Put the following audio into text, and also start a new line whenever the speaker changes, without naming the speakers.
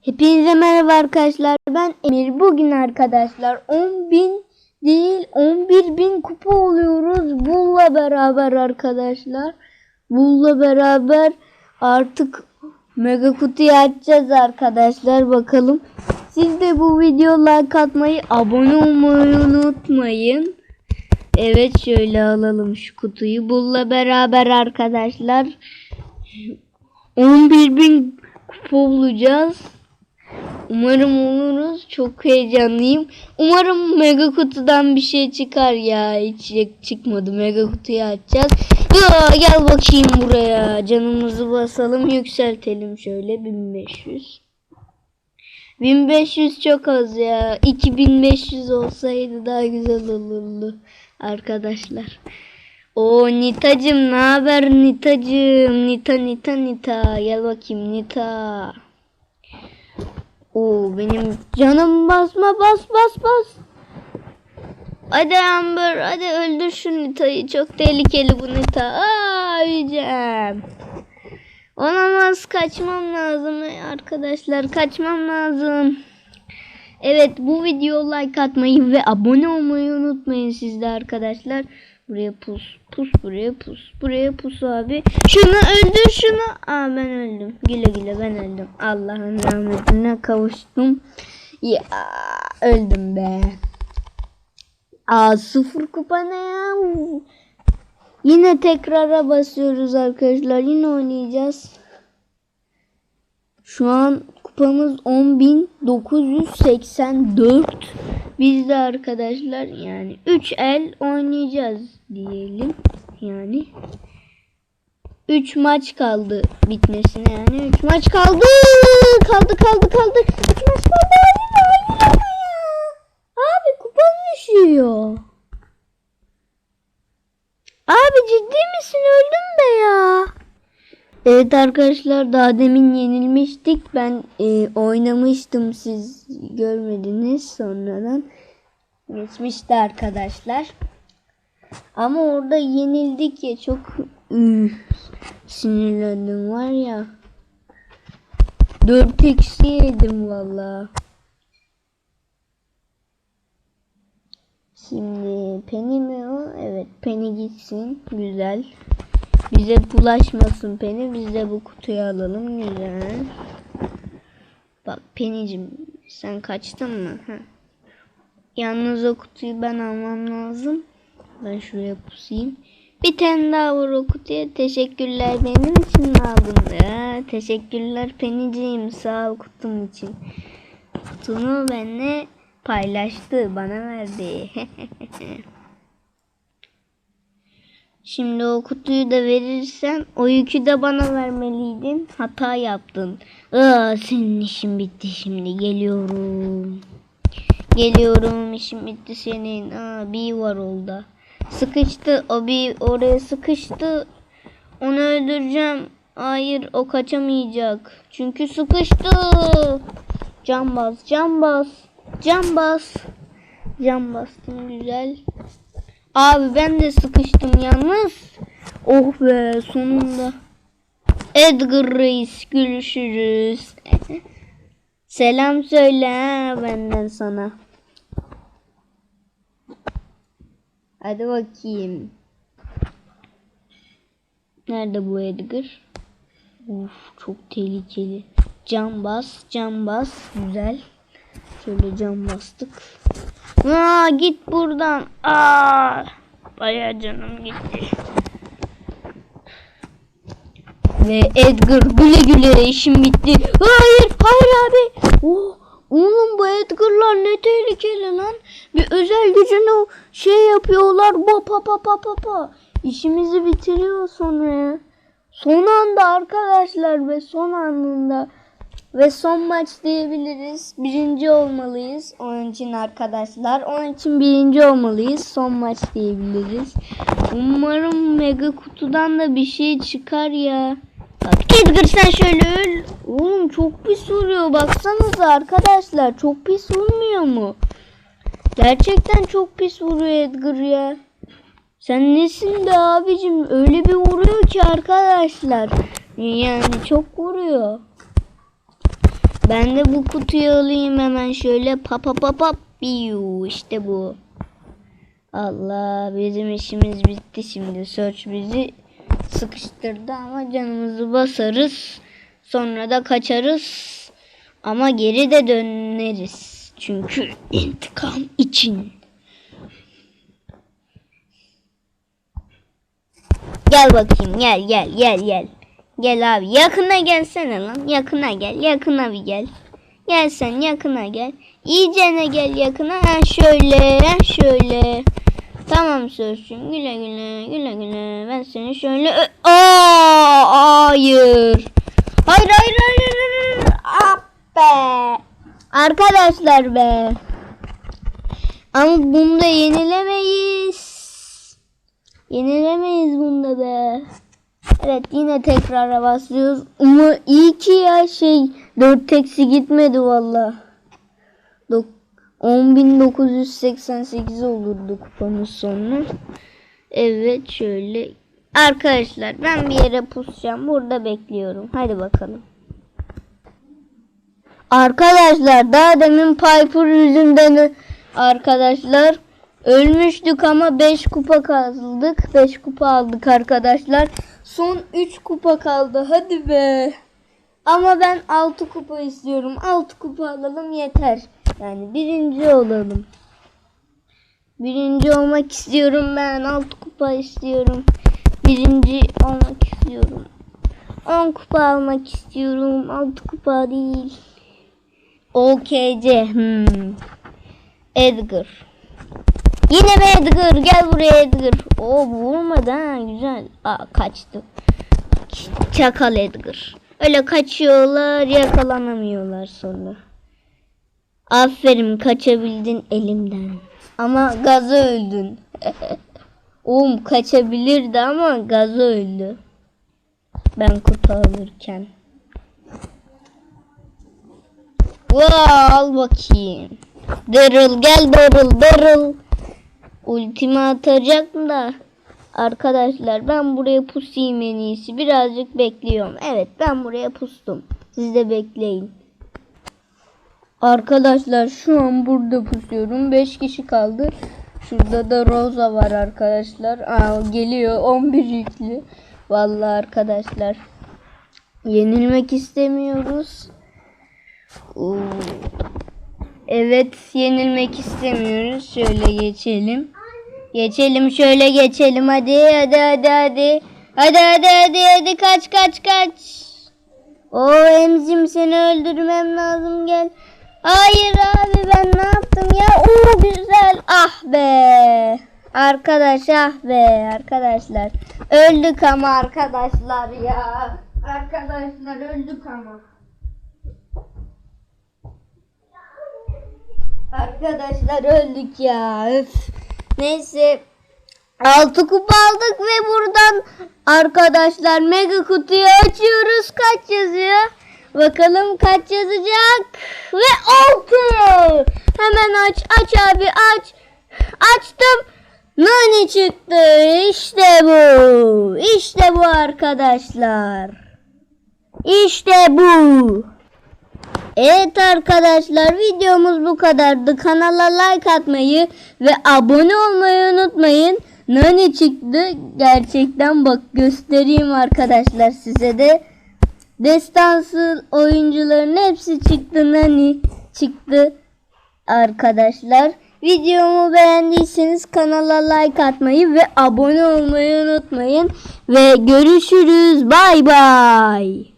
Hepinize merhaba arkadaşlar. Ben Emir. Bugün arkadaşlar 10.000 değil 11.000 kupa oluyoruz. Bull'la beraber arkadaşlar. Bull'la beraber artık mega kutuyu açacağız arkadaşlar. Bakalım. Siz de bu video like atmayı, abone olmayı unutmayın. Evet şöyle alalım şu kutuyu. Bull'la beraber arkadaşlar 11.000 kupa olacağız. Umarım oluruz. Çok heyecanlıyım. Umarım mega kutudan bir şey çıkar ya. Hiç çıkmadı. Mega kutuyu açacağız. Ya, gel bakayım buraya. Canımızı basalım. Yükseltelim şöyle. 1500. 1500 çok az ya. 2500 olsaydı daha güzel olurdu. Arkadaşlar. O Nitacım ne haber Nitacım? Nita Nita Nita. Gel bakayım Nita. Oo benim canım basma bas bas bas. Hadi Amber hadi öldür şu Nita'yı. Çok tehlikeli bu Nita. Aa. Olamaz kaçmam lazım arkadaşlar. Kaçmam lazım. Evet bu video like atmayı ve abone olmayı unutmayın siz de arkadaşlar. Buraya pus. Pus buraya pus. Buraya pus abi. Şunu öldür şunu. Aa ben öldüm. Güle güle ben öldüm. Allah'ın rahmetine kavuştum. Ya öldüm be. Aa sıfır kupa ne ya? Yine tekrara basıyoruz arkadaşlar. Yine oynayacağız. Şu an kupamız 10.984. Biz de arkadaşlar yani 3 el oynayacağız diyelim. Yani 3 maç kaldı bitmesine yani 3 maç kaldı. Kaldı kaldı kaldı. 3 maç kaldı. Hayır, hayır ama ya. Abi kupam düşüyor. Abi ciddi misin öldüm be ya. Evet arkadaşlar daha demin yenilmiştik. Ben e, oynamıştım siz görmediniz sonradan. Geçmişti arkadaşlar. Ama orada yenildik ya çok üf, sinirlendim var ya. 4 eksi yedim valla. Şimdi Penny mi o? Evet Penny gitsin. Güzel. Bize bulaşmasın Penny. Biz de bu kutuyu alalım. Güzel. Bak Penny'cim sen kaçtın mı? Heh. Yalnız o kutuyu ben almam lazım. Ben şuraya pusayım. Bir tane daha var o kutuya. Teşekkürler benim için aldın? Ya, teşekkürler Penny'ciğim. Sağ ol kutum için. Kutunu benimle paylaştı. Bana verdi. Şimdi o kutuyu da verirsen o yükü de bana vermeliydin. Hata yaptın. Aa, senin işin bitti şimdi. Geliyorum. Geliyorum. işim bitti senin. Aa, bir var oldu. Sıkıştı. O bir oraya sıkıştı. Onu öldüreceğim. Hayır o kaçamayacak. Çünkü sıkıştı. Can bas. Can bas. Can bas. Can bastım güzel. Abi ben de sıkıştım yalnız. Oh be sonunda. Edgar Reis görüşürüz. Selam söyle benden sana. Hadi bakayım. Nerede bu Edgar? Uf çok tehlikeli. Cam bas, cam bas. Güzel. Şöyle cam bastık. Aa git buradan. Aa bayağı canım gitti. Ve Edgar güle güle işim bitti. Hayır, hayır abi. Oh, oğlum bu Edgar'lar ne tehlikeli lan. Bir özel gücünü şey yapıyorlar. Pa pa pa pa pa pa. İşimizi bitiriyor sonra. Son anda arkadaşlar ve son anında ve son maç diyebiliriz. Birinci olmalıyız. Onun için arkadaşlar. Onun için birinci olmalıyız. Son maç diyebiliriz. Umarım mega kutudan da bir şey çıkar ya. Bak Edgar sen şöyle öl. Oğlum çok pis vuruyor. Baksanıza arkadaşlar. Çok pis vurmuyor mu? Gerçekten çok pis vuruyor Edgar ya. Sen nesin be abicim? Öyle bir vuruyor ki arkadaşlar. Yani çok vuruyor. Ben de bu kutuyu alayım hemen şöyle pa pa pa pa piu işte bu. Allah bizim işimiz bitti şimdi. Search bizi sıkıştırdı ama canımızı basarız. Sonra da kaçarız. Ama geri de döneriz. Çünkü intikam için. Gel bakayım gel gel gel gel. Gel abi yakına gelsene lan. Yakına gel yakına bir gel. Gel sen yakına gel. İyicene gel yakına. Ha şöyle ha şöyle. Tamam sözcüğüm güle güle güle güle. Ben seni şöyle... Aa, hayır. Hayır hayır hayır. hayır. Ah be. Arkadaşlar be. Ama bunda yenilemeyiz. Yenilemeyiz bunda be. Evet yine tekrara basıyoruz. Ama iyi ki ya şey 4 eksi gitmedi valla. Dok- 10.988 olurdu kupamız sonra. Evet şöyle. Arkadaşlar ben bir yere pusacağım. Burada bekliyorum. Hadi bakalım. Arkadaşlar daha demin Piper yüzünden arkadaşlar ölmüştük ama 5 kupa kaldık. 5 kupa aldık arkadaşlar. Son 3 kupa kaldı. Hadi be. Ama ben 6 kupa istiyorum. 6 kupa alalım yeter. Yani birinci olalım. Birinci olmak istiyorum ben. 6 kupa istiyorum. Birinci olmak istiyorum. 10 kupa almak istiyorum. 6 kupa değil. OKC. Hmm. Edgar. Yine mi Edgar? Gel buraya Edgar. Oo vurmadı ha güzel. Aa kaçtı. Çakal Edgar. Öyle kaçıyorlar yakalanamıyorlar sonra. Aferin kaçabildin elimden. Ama gaza öldün. Oğlum kaçabilirdi ama gaza öldü. Ben kupa alırken. Vaa al bakayım. Daryl gel Daryl Daryl. Ultimi atacak da. Arkadaşlar ben buraya pusayım en iyisi. Birazcık bekliyorum. Evet ben buraya pustum. Siz de bekleyin. Arkadaşlar şu an burada pusuyorum. 5 kişi kaldı. Şurada da Rosa var arkadaşlar. Aa, geliyor 11 yüklü. Vallahi arkadaşlar. Yenilmek istemiyoruz. Oo. Evet yenilmek istemiyoruz. Şöyle geçelim. Geçelim şöyle geçelim hadi hadi hadi hadi. Hadi hadi hadi hadi kaç kaç kaç. O emzim seni öldürmem lazım gel. Hayır abi ben ne yaptım ya? Oo güzel. Ah be. Arkadaş ah be arkadaşlar. Öldük ama arkadaşlar ya. Arkadaşlar öldük ama. Arkadaşlar öldük ya. Öf. Neyse. Altı kupa aldık ve buradan arkadaşlar mega kutuyu açıyoruz. Kaç yazıyor? Bakalım kaç yazacak? Ve altı. Hemen aç aç abi aç. Açtım. Nani çıktı. İşte bu. İşte bu arkadaşlar. İşte bu. Evet arkadaşlar videomuz bu kadardı. Kanala like atmayı ve abone olmayı unutmayın. Nani çıktı. Gerçekten bak göstereyim arkadaşlar size de. Destansı oyuncuların hepsi çıktı. Nani çıktı arkadaşlar. Videomu beğendiyseniz kanala like atmayı ve abone olmayı unutmayın. Ve görüşürüz. Bay bay.